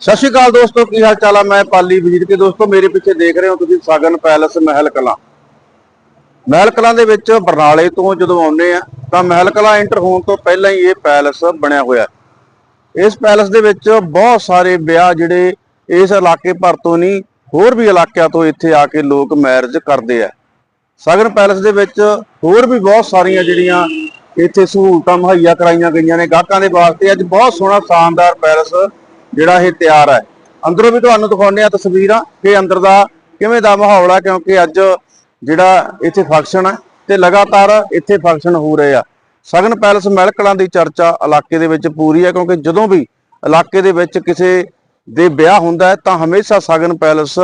ਸਤਿ ਸ਼੍ਰੀ ਅਕਾਲ ਦੋਸਤੋ, ਕੀ ਹਾਲ ਚਾਲ ਆ? ਮੈਂ ਪਾਲੀ ਵਜੀਰ ਕੇ। ਦੋਸਤੋ, ਮੇਰੇ ਪਿੱਛੇ ਦੇਖ ਰਹੇ ਹੋ ਤੁਸੀਂ ਸਾਗਨ ਪੈਲਸ ਮਹਿਲ ਕਲਾਂ। ਮਹਿਲ ਕਲਾਂ ਦੇ ਵਿੱਚ ਬਰਨਾਲੇ ਤੋਂ ਜਦੋਂ ਆਉਂਦੇ ਆ, ਤਾਂ ਮਹਿਲ ਕਲਾਂ ਐਂਟਰ ਹੋਣ ਤੋਂ ਪਹਿਲਾਂ ਹੀ ਇਹ ਪੈਲਸ ਬਣਿਆ ਹੋਇਆ। ਇਸ ਪੈਲਸ ਦੇ ਵਿੱਚ ਬਹੁਤ ਸਾਰੇ ਵਿਆਹ ਜਿਹੜੇ ਇਸ ਇਲਾਕੇ ਭਰ ਤੋਂ ਨਹੀਂ, ਹੋਰ ਵੀ ਇਲਾਕਿਆਂ ਤੋਂ ਇੱਥੇ ਆ ਕੇ ਲੋਕ ਮੈਰਿਜ ਕਰਦੇ ਆ। ਸਾਗਨ ਪੈਲਸ ਦੇ ਵਿੱਚ ਹੋਰ ਵੀ ਬਹੁਤ ਸਾਰੀਆਂ ਜਿਹੜੀਆਂ ਇੱਥੇ ਸਹੂਲਤਾਂ ਮੁਹੱਈਆ ਕਰਾਈਆਂ ਗਈਆਂ ਨੇ। ਗਾਹਕਾਂ ਦੇ ਵਾਸਤੇ ਅੱਜ ਬਹੁਤ ਸੋਹਣਾ, ਸ਼ਾਨਦਾਰ ਪੈਲਸ ਜਿਹੜਾ ਇਹ ਤਿਆਰ ਹੈ। ਅੰਦਰੋਂ ਵੀ ਤੁਹਾਨੂੰ ਦਿਖਾਉਂਦੇ ਆ ਤਸਵੀਰਾਂ ਕਿ ਅੰਦਰ ਦਾ ਕਿਵੇਂ ਦਾ ਮਾਹੌਲ ਹੈ ਕਿਉਂਕਿ ਅੱਜ ਜਿਹੜਾ ਇੱਥੇ ਫੰਕਸ਼ਨ ਹੈ ਤੇ ਲਗਾਤਾਰ ਇੱਥੇ ਫੰਕਸ਼ਨ ਹੋ ਰਹੇ ਆ। ਸਗਨ ਪੈਲਸ ਮਹਿਲ ਕਲਾਂ ਦੀ ਚਰਚਾ ਇਲਾਕੇ ਦੇ ਵਿੱਚ ਪੂਰੀ ਹੈ, ਕਿਉਂਕਿ ਜਦੋਂ ਵੀ ਇਲਾਕੇ ਦੇ ਵਿੱਚ ਕਿਸੇ ਦੇ ਵਿਆਹ ਹੁੰਦਾ ਹੈ, ਤਾਂ ਹਮੇਸ਼ਾ ਸਗਨ ਪੈਲਸ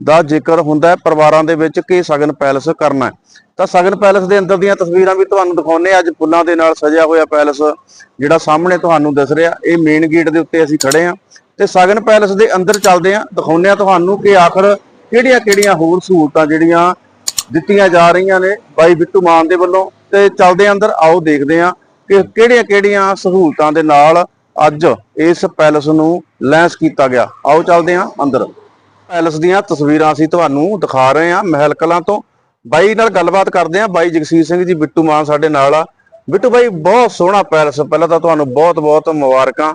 ਦਾ ਜ਼ਿਕਰ ਹੁੰਦਾ ਹੈ, ਪਰਿਵਾਰਾਂ ਦੇ ਵਿੱਚ ਕਿ ਸਗਨ ਪੈਲਸ ਕਰਨਾ ਤਾਂ ਸਗਨ ਪੈਲਸ ਦੇ ਅੰਦਰ ਦੀਆਂ ਤਸਵੀਰਾਂ ਵੀ ਤੁਹਾਨੂੰ ਦਿਖਾਉਂਦੇ ਹਾਂ। ਅੱਜ ਫੁੱਲਾਂ ਦੇ ਨਾਲ ਸਜਿਆ ਹੋਇਆ ਪੈਲਸ ਜਿਹੜਾ ਸਾਹਮਣੇ ਤੁਹਾਨੂੰ ਦਿਸ ਰਿਹਾ, ਇਹ ਮੇਨ ਗੇਟ ਦੇ ਉੱਤੇ ਅਸੀਂ ਖੜੇ ਹਾਂ। ਤੇ ਸਾਗਨ ਪੈਲਸ ਦੇ ਅੰਦਰ ਚੱਲਦੇ ਆ। ਦਿਖਾਉਂਦੇ ਹਾਂ ਤੁਹਾਨੂੰ ਕਿ ਆਖਰ ਕਿਹੜੀਆਂ-ਕਿਹੜੀਆਂ ਹੋਰ ਸਹੂਲਤਾਂ ਜਿਹੜੀਆਂ ਦਿੱਤੀਆਂ ਜਾ ਰਹੀਆਂ ਨੇ ਬਾਈ ਬਿੱਟੂ ਮਾਨ ਦੇ ਵੱਲੋਂ। ਤੇ ਚੱਲਦੇ ਅੰਦਰ, ਆਓ ਦੇਖਦੇ ਹਾਂ ਕਿ ਕਿਹੜੀਆਂ-ਕਿਹੜੀਆਂ ਸਹੂਲਤਾਂ ਦੇ ਨਾਲ ਅੱਜ ਇਸ ਪੈਲਸ ਨੂੰ ਲੈਂਸ ਕੀਤਾ ਗਿਆ। ਆਓ ਚੱਲਦੇ ਹਾਂ ਅੰਦਰ। ਪੈਲਸ ਦੀਆਂ ਤਸਵੀਰਾਂ ਅਸੀਂ ਤੁਹਾਨੂੰ ਦਿਖਾ ਰਹੇ ਹਾਂ ਮਹਿਲ ਕਲਾਂ ਤੋਂ। ਬਾਈ ਨਾਲ ਗੱਲਬਾਤ ਕਰਦੇ ਹਾਂ ਬਾਈ ਜਗਸੀਰ ਸਿੰਘ ਜੀ, ਬਿੱਟੂ ਮਾਨ ਸਾਡੇ ਨਾਲ ਆ। ਬਿੱਟੂ ਬਾਈ, ਬਹੁਤ ਸੋਹਣਾ ਪੈਲਸ। ਪਹਿਲਾਂ ਤਾਂ ਤੁਹਾਨੂੰ ਬਹੁਤ-ਬਹੁਤ ਮੁਬਾਰਕਾਂ।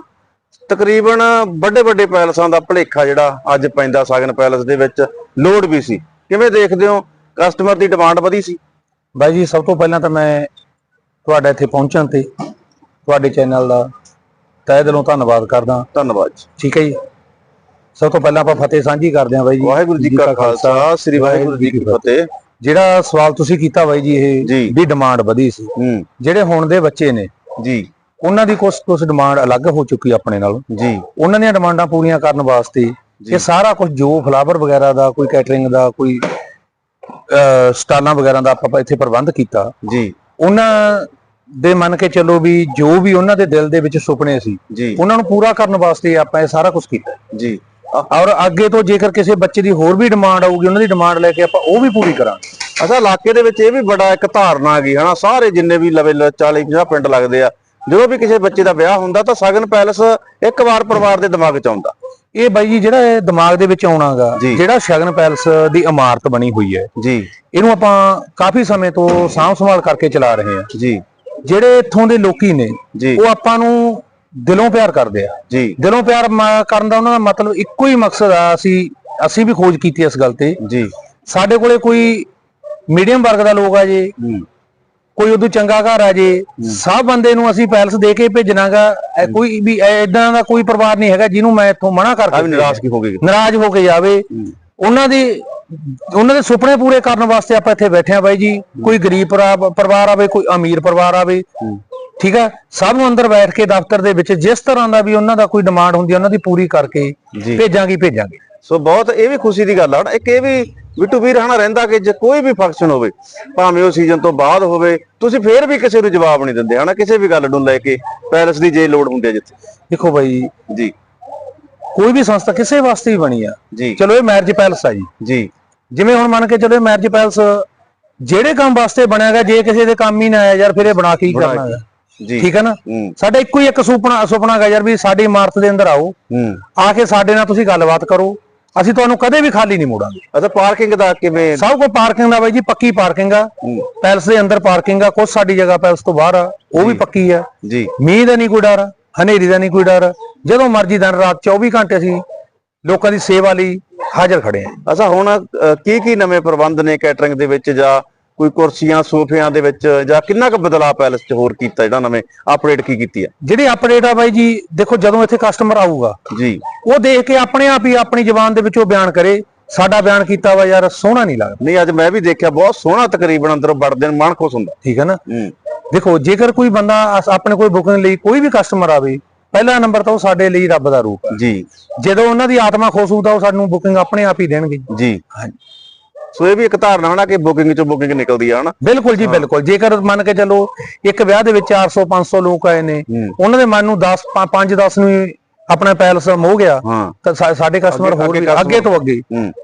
ਤਕਰੀਬਨ ਵੱਡੇ ਵੱਡੇ ਪੈਲਸਾਂ ਦਾ ਭਲੇਖਾ ਜਿਹੜਾ ਅੱਜ ਪੈਂਦਾ ਸਾਗਨ ਪੈਲਸ ਦੇ ਵਿੱਚ ਲੋਡ ਵੀ ਸੀ। ਕਿਵੇਂ ਦੇਖਦੇ ਹੋ? ਕਸਟਮਰ ਦੀ ਡਿਮਾਂਡ ਵਧੀ ਸੀ? ਬਾਈ ਜੀ ਸਭ ਤੋਂ ਪਹਿਲਾਂ ਤਾਂ ਮੈਂ ਤੁਹਾਡੇ ਇੱਥੇ ਪਹੁੰਚਣ ਤੇ ਤੁਹਾਡੇ ਚੈਨਲ ਦਾ ਤਹਿ ਦਿਲੋਂ ਧੰਨਵਾਦ ਕਰਦਾ। ਧੰਨਵਾਦ ਠੀਕ ਹੈ ਜੀ। ਸਭ ਤੋਂ ਪਹਿਲਾਂ ਆਪਾਂ ਫਤਿਹ ਸਾਂਝੀ ਕਰਦੇ ਹਾਂ ਬਾਈ ਜੀ। ਵਾਹਿਗੁਰੂ ਜੀ ਕਾ ਖਾਲਸਾ ਸ੍ਰੀ ਵਾਹਿਗੁਰੂ ਜੀ ਕੀ ਫਤਿਹ। ਜਿਹੜਾ ਸਵਾਲ ਤੁਸੀਂ ਕੀਤਾ ਬਾਈ ਜੀ ਇਹ। ਵੀ ਡਿਮਾਂਡ ਵਧੀ ਸੀ। ਜਿਹੜੇ ਹੁਣ ਦੇ ਬੱਚੇ ਨੇ ਜੀ। ਉਹਨਾਂ ਦੀ ਕੁਝ ਕੁਝ ਡਿਮਾਂਡ ਅਲੱਗ ਹੋ ਚੁੱਕੀ ਆਪਣੇ ਨਾਲੋਂ। ਜੀ। ਉਹਨਾਂ ਦੀਆਂ ਡਿਮਾਂਡਾਂ ਪੂਰੀਆਂ ਕਰਨ ਵਾਸਤੇ ਇਹ ਸਾਰਾ ਕੁਝ ਜੋ ਫਲਾਵਰ ਵਗੈਰਾ ਦਾ ਕੋਈ ਕੈਟਰਿੰਗ ਦਾ ਕੋਈ ਸਟਾਲਾਂ ਵਗੈਰਾ ਦਾ ਆਪਾਂ ਇੱਥੇ ਪ੍ਰਬੰਧ ਕੀਤਾ। ਜੀ। ਉਹਨਾਂ ਦੇ ਮੰਨ ਕੇ ਚੱਲੋ ਵੀ ਜੋ ਵੀ ਉਹਨਾਂ ਦੇ ਦਿਲ ਦੇ ਵਿੱਚ ਸੁਪਨੇ ਸੀ ਉਹਨਾਂ ਨੂੰ ਪੂਰਾ ਕਰਨ ਵਾਸਤੇ ਆਪਾਂ ਇਹ ਸਾਰਾ ਕੁਝ ਕੀਤਾ। ਜੀ। ਔਰ ਅੱਗੇ ਤੋਂ ਜੇਕਰ ਕਿਸੇ ਬੱਚੇ ਦੀ ਹੋਰ ਵੀ ਡਿਮਾਂਡ ਆਊਗੀ ਉਹਨਾਂ ਦੀ ਡਿਮਾਂਡ ਲੈ ਕੇ ਆਪਾਂ ਉਹ ਵੀ ਪੂਰੀ ਕਰਾਂਗੇ। ਅਸਾ ਇਲਾਕੇ ਦੇ ਵਿੱਚ ਇਹ ਵੀ ਬੜਾ ਇੱਕ ਧਾਰਨਾ ਆ ਗਈ ਹਨਾ? ਸਾਰੇ ਜਿੰਨੇ ਵੀ ਲਵੇ 40 50 ਪਿੰਡ ਲੱਗਦੇ ਆ ਜਦੋਂ ਵੀ ਕਿਸੇ ਬੱਚੇ ਦਾ ਵਿਆਹ ਹੁੰਦਾ ਤਾਂ ਸਗਨ ਪੈਲਸ ਇੱਕ ਵਾਰ ਪਰਿਵਾਰ ਦੇ ਦਿਮਾਗ 'ਚ ਆਉਂਦਾ। ਇਹ ਬਾਈ ਜੀ ਜਿਹੜਾ ਇਹ ਦਿਮਾਗ ਦੇ ਵਿੱਚ ਆਉਣਾਗਾ। ਜਿਹੜਾ ਸ਼ਗਨ ਪੈਲਸ ਦੀ ਇਮਾਰਤ ਬਣੀ ਹੋਈ ਹੈ ਜੀ। ਇਹਨੂੰ ਆਪਾਂ ਕਾਫੀ ਸਮੇਂ ਤੋਂ ਸਾਂਭ ਸੰਭਾਲ ਕਰਕੇ ਚਲਾ ਰਹੇ ਹਾਂ। ਜੀ। ਜਿਹੜੇ ਇੱਥੋਂ ਦੇ ਲੋਕੀ ਨੇ ਉਹ ਆਪਾਂ ਨੂੰ ਦਿਲੋਂ ਪਿਆਰ ਕਰਦੇ ਆ। ਜੀ। ਦਿਲੋਂ ਪਿਆਰ ਕਰਨ ਦਾ ਉਹਨਾਂ ਦਾ ਮਤਲਬ ਇੱਕੋ ਹੀ ਮਕਸਦ ਆ ਅਸੀਂ ਅਸੀਂ ਵੀ ਖੋਜ ਕੀਤੀ ਇਸ ਗੱਲ ਤੇ। ਜੀ। ਸਾਡੇ ਕੋਲੇ ਕੋਈ ਮੀਡੀਅਮ ਵਰਗ ਦਾ ਲੋਕ ਆ ਜੀ। ਕੋਈ ਉਦੋਂ ਚੰਗਾ ਘਰ ਆ ਜੇ ਸਭ ਬੰਦੇ ਨੂੰ ਅਸੀਂ ਪੈਲਸ ਦੇ ਕੇ ਭੇਜਣਾਗਾ। ਕੋਈ ਵੀ ਇਦਾਂ ਦਾ ਕੋਈ ਪਰਿਵਾਰ ਨਹੀਂ ਹੈਗਾ ਜਿਹਨੂੰ ਮੈਂ ਇੱਥੋਂ ਮਨਾ ਕਰਕੇ ਵੀ ਨਿਰਾਸ਼ ਕੀ ਹੋ ਨਾਰਾਜ਼ ਹੋ ਕੇ ਜਾਵੇ। ਉਹਨਾਂ ਦੀ ਉਹਨਾਂ ਦੇ ਸੁਪਨੇ ਪੂਰੇ ਕਰਨ ਵਾਸਤੇ ਆਪਾਂ ਇੱਥੇ ਬੈਠੇ ਆ ਬਾਈ ਜੀ। ਕੋਈ ਗਰੀਬ ਪਰਿਵਾ- ਪਰਿਵਾਰ ਆਵੇ ਕੋਈ ਅਮੀਰ ਪਰਿਵਾਰ ਆਵੇ। ਠੀਕ ਆ? ਸਭ ਨੂੰ ਅੰਦਰ ਬੈਠ ਕੇ ਦਫ਼ਤਰ ਦੇ ਵਿੱਚ ਜਿਸ ਤਰ੍ਹਾਂ ਦਾ ਵੀ ਉਹਨਾਂ ਦਾ ਕੋਈ ਡਿਮਾਂਡ ਹੁੰਦੀ ਉਹਨਾਂ ਦੀ ਪੂਰੀ ਕਰਕੇ। ਭੇਜਾਂਗੇ ਭੇਜਾਂਗੇ। ਸੋ ਬਹੁਤ ਇਹ ਵੀ ਖੁਸ਼ੀ ਦੀ ਗੱਲ ਆ। ਨਾ ਇੱਕ ਇਹ ਵੀ ਬਿੱਟੂ ਵੀਰ ਹਨਾ ਰਹਿੰਦਾ ਕਿ ਜੇ ਕੋਈ ਵੀ ਫੰਕਸ਼ਨ ਹੋਵੇ ਭਾਵੇਂ ਉਹ ਸੀਜ਼ਨ ਤੋਂ ਬਾਅਦ ਹੋਵੇ ਤੁਸੀਂ ਫੇਰ ਵੀ ਕਿਸੇ ਨੂੰ ਜਵਾਬ ਨਹੀਂ ਦਿੰਦੇ ਹਨਾ ਕਿਸੇ ਵੀ ਗੱਲ ਨੂੰ ਲੈ ਕੇ ਪੈਲਸ ਦੀ ਜੇ ਲੋੜ ਹੁੰਦੀ ਹੈ ਜਿੱਥੇ। ਦੇਖੋ ਬਾਈ ਜੀ। ਕੋਈ ਵੀ ਸੰਸਥਾ ਕਿਸੇ ਵਾਸਤੇ ਹੀ ਬਣੀ ਆ। ਜੀ। ਚਲੋ ਇਹ ਮੈਰਿਜ ਪੈਲਸ ਆ ਜੀ। ਜੀ। ਜਿਵੇਂ ਹੁਣ ਮੰਨ ਕੇ ਚਲੋ ਮੈਰਿਜ ਪੈਲਸ ਜਿਹੜੇ ਕੰਮ ਵਾਸਤੇ ਬਣਿਆਗਾ ਜੇ ਕਿਸੇ ਦੇ ਕੰਮ ਹੀ ਨਾ ਆਇਆ ਯਾਰ ਫਿਰ ਇਹ ਬਣਾ ਕੇ ਹੀ ਕਰਨਾ। ਹੈ ਜੀ। ਠੀਕ ਹੈ ਨਾ? ਹੂੰ। ਸਾਡਾ ਇੱਕੋ ਹੀ ਇੱਕ ਸੁਪਨਾ ਸੁਪਨਾ ਹੈਗਾ ਯਾਰ ਵੀ ਸਾਡੀ ਇਮਾਰਤ ਦੇ ਅੰਦਰ ਆਓ। ਹੂੰ। ਆ ਕੇ ਸਾਡੇ ਨਾਲ ਤੁਸੀਂ ਗੱਲਬਾਤ ਕਰੋ। ਅਸੀਂ ਤੁਹਾਨੂੰ ਕਦੇ ਵੀ ਖਾਲੀ ਨਹੀਂ ਮੋੜਾਂਗੇ। ਅੱਛਾ ਪਾਰਕਿੰਗ ਦਾ ਕਿਵੇਂ? ਸਭ ਕੋ ਪਾਰਕਿੰਗ ਦਾ ਬਾਈ ਜੀ ਪੱਕੀ ਪਾਰਕਿੰਗ ਆ। ਪੈਲਸ ਦੇ ਅੰਦਰ ਪਾਰਕਿੰਗ ਆ ਕੁਝ ਸਾਡੀ ਜਗ੍ਹਾ ਪੈਲਸ ਤੋਂ ਬਾਹਰ ਆ ਉਹ ਵੀ ਪੱਕੀ ਆ। ਜੀ। ਮੀਂਹ ਦਾ ਨਹੀਂ ਕੋਈ ਡਰ ਹਨੇਰੀ ਦਾ ਨਹੀਂ ਕੋਈ ਡਰ। ਜਦੋਂ ਮਰਜ਼ੀ ਦਿਨ ਰਾਤ 24 ਘੰਟੇ ਅਸੀਂ ਲੋਕਾਂ ਦੀ ਸੇਵਾ ਲਈ ਹਾਜ਼ਰ ਖੜੇ ਆ। ਅੱਛਾ ਹੁਣ ਕੀ ਕੀ ਨਵੇਂ ਪ੍ਰਬੰਧ ਨੇ ਕੈਟਰਿੰਗ ਦੇ ਵਿੱਚ ਜਾਂ ਕੋਈ ਕੁਰਸੀਆਂ ਸੋਫਿਆਂ ਦੇ ਵਿੱਚ ਜਾਂ ਕਿੰਨਾ ਕੁ ਬਦਲਾਅ ਪੈਲਸ 'ਚ ਹੋਰ ਕੀਤਾ ਜਿਹੜਾ ਨਵੇਂ ਅਪਡੇਟ ਕੀ ਕੀਤੀ ਆ? ਜਿਹੜੀ ਅਪਡੇਟ ਆ ਬਾਈ ਜੀ ਦੇਖੋ ਜਦੋਂ ਇੱਥੇ ਕਸਟਮਰ ਆਊਗਾ ਜੀ। ਉਹ ਦੇਖ ਕੇ ਆਪਣੇ ਆਪ ਹੀ ਆਪਣੀ ਜ਼ੁਬਾਨ ਦੇ ਵਿੱਚੋਂ ਬਿਆਨ ਕਰੇ ਸਾਡਾ ਬਿਆਨ ਕੀਤਾ ਵਾ ਯਾਰ ਸੋਹਣਾ ਨਹੀਂ ਲੱਗਦਾ। ਨਹੀਂ ਅੱਜ ਮੈਂ ਵੀ ਦੇਖਿਆ ਬਹੁਤ ਸੋਹਣਾ ਤਕਰੀਬਨ ਅੰਦਰੋਂ ਵੜਦੇ ਨੂੰ ਮਨ ਖੁਸ਼ ਹੁੰਦਾ। ਠੀਕ ਹੈ ਨਾ? ਦੇਖੋ ਜੇਕਰ ਕੋਈ ਬੰਦਾ ਆਪਣੇ ਕੋਈ ਬੁਕਿੰਗ ਲਈ ਕੋਈ ਵੀ ਕਸਟਮਰ ਆਵੇ ਪਹਿਲਾ ਨੰਬਰ ਤਾਂ ਉਹ ਸਾਡੇ ਲਈ ਰੱਬ ਦਾ ਰੂਪ ਹੈ। ਜੀ। ਜਦੋਂ ਉਹਨਾਂ ਦੀ ਆਤਮਾ ਖੁਸ਼ ਹੋਊ ਤਾਂ ਉਹ ਸਾਨੂੰ ਬੁਕਿੰਗ ਆਪਣੇ ਆਪ ਹੀ ਦੇਣਗੇ। ਜੀ। ਹਾਂਜੀ। ਸੋ ਇਹ ਵੀ ਇੱਕ ਧਾਰਨਾ ਹਨਾ ਕਿ ਬੁਕਿੰਗ ਚੋਂ ਬੁਕਿੰਗ ਨਿਕਲਦੀ ਆ ਹਨਾ। ਬਿਲਕੁਲ ਜੀ ਬਿਲਕੁਲ। ਜੇਕਰ ਮੰਨ ਕੇ ਚੱਲੋ ਇੱਕ ਵਿਆਹ ਦੇ ਵਿੱਚ 400 500 ਲੋਕ ਆਏ ਨੇ। ਉਹਨਾਂ ਦੇ ਮਨ ਨੂੰ 10 5 10 ਨੂੰ ਆਪਣਾ ਪੈਲਸ ਮੋਹ ਗਿਆ। ਤਾਂ ਸਾਡੇ ਕਸਟਮਰ ਹੋਰ ਅੱਗੇ ਵੀ customer- ਅੱਗੇ ਤੋਂ ਅੱਗੇ।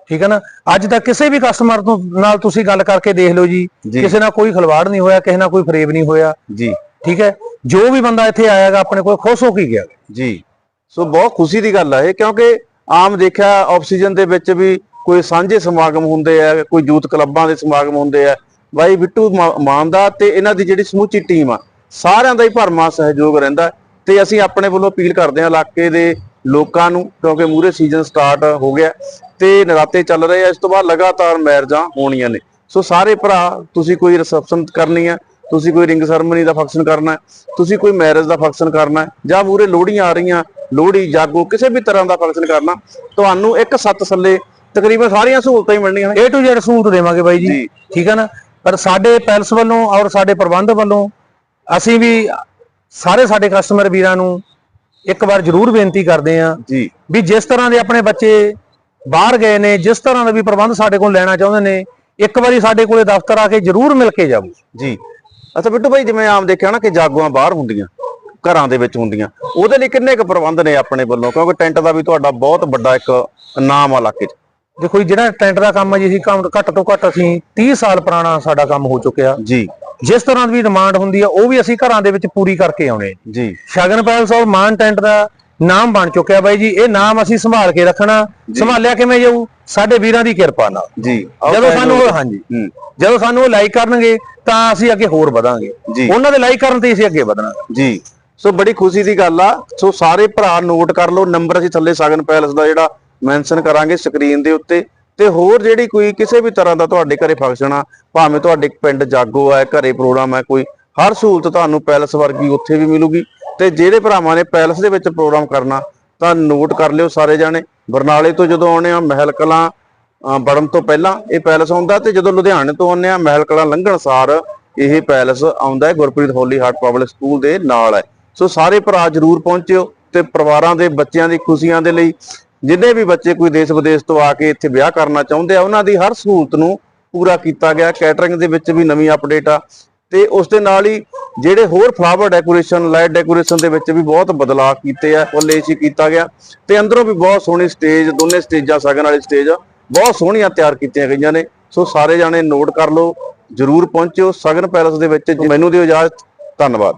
ਠੀਕ ਹੈ ਨਾ? ਅੱਜ ਤੱਕ ਕਿਸੇ ਵੀ ਕਸਟਮਰ ਤੋਂ ਨਾਲ ਤੁਸੀਂ ਗੱਲ ਕਰਕੇ ਦੇਖ ਲਓ ਜੀ। ਕਿਸੇ ਨਾਲ ਕੋਈ ਖਲਵਾੜ ਨਹੀਂ ਹੋਇਆ ਕਿਸੇ ਨਾਲ ਕੋਈ ਫਰੇਬ ਨਹੀਂ ਹੋਇਆ। ਜੀ। ਠੀਕ ਹੈ? ਜੋ ਵੀ ਬੰਦਾ ਇੱਥੇ ਆਇਆਗਾ ਆਪਣੇ ਕੋਲ ਖੁਸ਼ ਹੋ ਕੇ ਗਿਆ। ਜੀ। ਸੋ ਬਹੁਤ ਖੁਸ਼ੀ ਦੀ ਗੱਲ ਹੈ ਇਹ ਕਿਉਂਕਿ ਆਮ ਦੇਖਿਆ ਆਕਸੀਜਨ ਦੇ ਵਿੱਚ ਵੀ ਕੋਈ ਸਾਂਝੇ ਸਮਾਗਮ ਹੁੰਦੇ ਆ, ਕੋਈ ਯੂਥ ਕਲੱਬਾਂ ਦੇ ਸਮਾਗਮ ਹੁੰਦੇ ਆ। ਬਾਈ ਬਿੱਟੂ ਮਾ- ਮਾਨ ਦਾ ਤੇ ਇਹਨਾਂ ਦੀ ਜਿਹੜੀ ਸਮੁੱਚੀ ਟੀਮ ਆ, ਸਾਰਿਆਂ ਦਾ ਹੀ ਭਰਮਾ ਸਹਿਯੋਗ ਰਹਿੰਦਾ। ਤੇ ਅਸੀਂ ਆਪਣੇ ਵੱਲੋਂ ਅਪੀਲ ਕਰਦੇ ਹਾਂ ਇਲਾਕੇ ਦੇ ਲੋਕਾਂ ਨੂੰ, ਕਿਉਂਕਿ ਮੂਰੇ ਸੀਜ਼ਨ ਸਟਾਰਟ ਹੋ ਗਿਆ ਤੇ ਨਰਾਤੇ ਚੱਲ ਰਹੇ ਆ, ਇਸ ਤੋਂ ਬਾਅਦ ਲਗਾਤਾਰ ਮੈਰਿਜਾਂ ਹੋਣੀਆਂ ਨੇ। ਸੋ ਸਾਰੇ ਭਰਾ, ਤੁਸੀਂ ਕੋਈ ਰਿਸੈਪਸ਼ਨ ਕਰਨੀ ਆ, ਤੁਸੀਂ ਕੋਈ ਰਿੰਗ ਸਰਮਨੀ ਦਾ ਫੰਕਸ਼ਨ ਕਰਨਾ, ਤੁਸੀਂ ਕੋਈ ਮੈਰਿਜ ਦਾ ਫੰਕਸ਼ਨ ਕਰਨਾ, ਜਾਂ ਮੂਰੇ ਲੋਹੜੀਆਂ ਆ ਰਹੀਆਂ, ਲੋਹੜੀ, ਜਾਗੋ, ਕਿਸੇ ਵੀ ਤਰ੍ਹਾਂ ਦਾ ਫੰਕਸ਼ਨ ਕਰਨਾ, ਤੁਹਾਨੂੰ ਇੱਕ ਸੱਤ ਸੱਲੇ ਤਕਰੀਬਨ ਸਾਰੀਆਂ ਸਹੂਲਤਾਂ ਹੀ ਮਿਲਣੀਆਂ ਨੇ। A to Z ਸਹੂਲਤ ਦੇਵਾਂਗੇ ਬਾਈ ਜੀ। ਠੀਕ ਹੈ ਨਾ? ਪਰ ਸਾਡੇ ਪੈਲਸ ਵੱਲੋਂ ਔਰ ਸਾਡੇ ਪ੍ਰਬੰਧ ਵੱਲੋਂ ਅਸੀਂ ਵੀ ਸਾਰੇ ਸਾਡੇ ਕਸਟਮਰ ਵੀਰਾਂ ਨੂੰ ਇੱਕ ਵਾਰ ਜ਼ਰੂਰ ਬੇਨਤੀ ਕਰਦੇ ਹਾਂ ਜੀ। ਵੀ ਜਿਸ ਤਰ੍ਹਾਂ ਦੇ ਆਪਣੇ ਬੱਚੇ ਬਾਹਰ ਗਏ ਨੇ ਜਿਸ ਤਰ੍ਹਾਂ ਦਾ ਵੀ ਪ੍ਰਬੰਧ ਸਾਡੇ ਕੋਲ ਲੈਣਾ ਚਾਹੁੰਦੇ ਨੇ ਇੱਕ ਵਾਰੀ ਸਾਡੇ ਕੋਲੇ ਦਫ਼ਤਰ ਆ ਕੇ ਜ਼ਰੂਰ ਮਿਲ ਕੇ ਜਾਓ ਜੀ। ਅੱਛਾ ਬਿੱਟੂ ਭਾਈ ਜਿਵੇਂ ਆਮ ਦੇਖਿਆ ਨਾ ਕਿ ਜਾਗੋਆਂ ਬਾਹਰ ਹੁੰਦੀਆਂ ਘਰਾਂ ਦੇ ਵਿੱਚ ਹੁੰਦੀਆਂ ਉਹਦੇ ਲਈ ਕਿੰਨੇ ਕੁ ਪ੍ਰਬੰਧ ਨੇ ਆਪਣੇ ਵੱਲੋਂ? ਕਿਉਂਕਿ ਟੈਂਟ ਦਾ ਵੀ ਤੁਹਾਡਾ ਬਹੁਤ ਵੱਡਾ ਇੱਕ ਨਾਮ ਆ ਇਲਾਕੇ 'ਚ। ਦੇਖੋ ਜੀ ਜਿਹੜਾ ਟੈਂਟ ਦਾ ਕੰਮ ਹੈ ਜੀ ਅਸੀਂ ਕੰਮ ਘੱਟ ਤੋਂ ਘੱਟ ਅਸੀਂ 30 ਸਾਲ ਪੁਰਾਣਾ ਸਾਡਾ ਕੰਮ ਹੋ ਚੁੱਕਿਆ। ਜੀ। ਜਿਸ ਤਰ੍ਹਾਂ ਦੀ ਡਿਮਾਂਡ ਹੁੰਦੀ ਆ ਉਹ ਵੀ ਅਸੀਂ ਘਰਾਂ ਦੇ ਵਿੱਚ ਪੂਰੀ ਕਰਕੇ ਆਉਣੇ। ਜੀ। ਸ਼ਗਨ ਪੈਲਸ ਔਰ ਮਾਨ ਟੈਂਟ ਦਾ ਨਾਮ ਬਣ ਚੁੱਕਿਆ ਬਾਈ ਜੀ ਇਹ ਨਾਮ ਅਸੀਂ ਸੰਭਾਲ ਕੇ ਰੱਖਣਾ। ਸੰਭਾਲਿਆ ਕਿਵੇਂ ਜਾਊ? ਸਾਡੇ ਵੀਰਾਂ ਦੀ ਕਿਰਪਾ ਨਾਲ। ਜੀ। ਜਦੋਂ ਸਾਨੂੰ ਉਹ- ਹਾਂਜੀ। ਜਦੋਂ ਸਾਨੂੰ ਉਹ ਲਾਈਕ ਕਰਨਗੇ ਤਾਂ ਅਸੀਂ ਅੱਗੇ ਹੋਰ ਵਧਾਂਗੇ। ਉਹਨਾਂ ਦੇ ਲਾਈਕ ਕਰਨ ਤੇ ਅਸੀਂ ਅੱਗੇ ਵਧਣਾ। ਜੀ। ਸੋ ਬੜੀ ਖੁਸ਼ੀ ਦੀ ਗੱਲ ਆ। ਸੋ ਸਾਰੇ ਭਰਾ ਨੋਟ ਕਰ ਲਓ ਨੰਬਰ ਅਸੀਂ ਥੱਲੇ ਸਗਨ ਪੈਲਸ ਦਾ ਜਿਹੜਾ ਮੈਂਸ਼ਨ ਕਰਾਂਗੇ ਸਕਰੀਨ ਦੇ ਉੱਤੇ ਤੇ ਹੋਰ ਜਿਹੜੀ ਕੋਈ ਕਿਸੇ ਵੀ ਤਰ੍ਹਾਂ ਦਾ ਤੁਹਾਡੇ ਘਰੇ ਫੰਕਸ਼ਨ ਆ, ਭਾਵੇਂ ਤੁਹਾਡੇ ਪਿੰਡ ਜਾਗੋ ਆ, ਘਰੇ ਪ੍ਰੋਗਰਾਮ ਹੈ ਕੋਈ ਹਰ ਸਹੂਲਤ ਤੁਹਾਨੂੰ ਪੈਲਸ ਵਰਗੀ ਉੱਥੇ ਵੀ ਮਿਲੂਗੀ ਤੇ ਜਿਹੜੇ ਭਰਾਵਾਂ ਨੇ ਪੈਲਸ ਦੇ ਵਿੱਚ ਪ੍ਰੋਗਰਾਮ ਕਰਨਾ ਤਾਂ ਨੋਟ ਕਰ ਲਿਓ ਸਾਰੇ ਜਾਣੇ। ਬਰਨਾਲੇ ਤੋਂ ਜਦੋਂ ਆਉਣੇ ਆ ਮਹਿਲ ਕਲਾਂ ਅਹ, ਵੜਨ ਤੋਂ ਪਹਿਲਾਂ ਇਹ ਪੈਲਸ ਆਉਂਦਾ ਤੇ ਜਦੋਂ ਲੁਧਿਆਣੇ ਤੋਂ ਆਉਂਦੇ ਆ ਮਹਿਲ ਕਲਾਂ ਲੰਘਣ ਸਾਰ ਇਹ ਪੈਲਸ ਆਉਂਦਾ ਹੈ, Gurpreet Holy Heart Public School ਦੇ ਨਾਲ ਹੈ। ਸੋ ਸਾਰੇ ਭਰਾ ਜਰੂਰ ਪਹੁੰਚਿਓ ਤੇ ਪਰਿਵਾਰਾਂ ਦੇ ਬੱਚਿਆਂ ਦੀ ਖੁਸ਼ੀਆਂ ਦੇ ਲਈ ਜਿੰਨੇ ਵੀ ਬੱਚੇ ਕੋਈ ਦੇਸ਼ ਵਿਦੇਸ਼ ਤੋਂ ਆ ਕੇ ਇੱਥੇ ਵਿਆਹ ਕਰਨਾ ਚਾਹੁੰਦੇ ਆ, ਉਹਨਾਂ ਦੀ ਹਰ ਸਹੂਲਤ ਨੂੰ ਪੂਰਾ ਕੀਤਾ ਗਿਆ। ਕੈਟਰਿੰਗ ਦੇ ਵਿੱਚ ਵੀ ਨਵੀਂ ਅਪਡੇਟ ਆ ਤੇ ਉਸ ਦੇ ਨਾਲ ਹੀ ਜਿਹੜੇ ਹੋਰ ਫਲਾਵਰ ਡੈਕੋਰੇਸ਼ਨ ਲਾਈਟ ਡੈਕੋਰੇਸ਼ਨ ਦੇ ਵਿੱਚ ਵੀ ਬਹੁਤ ਬਦਲਾਅ ਕੀਤੇ ਆ ਫੁੱਲ ਏਸੀ ਕੀਤਾ ਗਿਆ ਤੇ ਅੰਦਰੋਂ ਵੀ ਬਹੁਤ ਸੋਹਣੀ ਸਟੇਜ ਦੋਨੇ ਸਟੇਜਾਂ ਸਗਨ ਵਾਲੀ ਸਟੇਜ ਬਹੁਤ ਸੋਹਣੀਆਂ ਤਿਆਰ ਕੀਤੀਆਂ ਗਈਆਂ ਨੇ। ਸੋ ਸਾਰੇ ਜਾਣੇ ਨੋਟ ਕਰ ਲਓ, ਜਰੂਰ ਪਹੁੰਚਿਓ ਸਗਨ ਪੈਲਸ ਦੇ ਵਿੱਚ। ਮੈਨੂੰ ਦਿਓ ਇਜਾਜ਼ਤ, ਧੰਨਵਾਦ।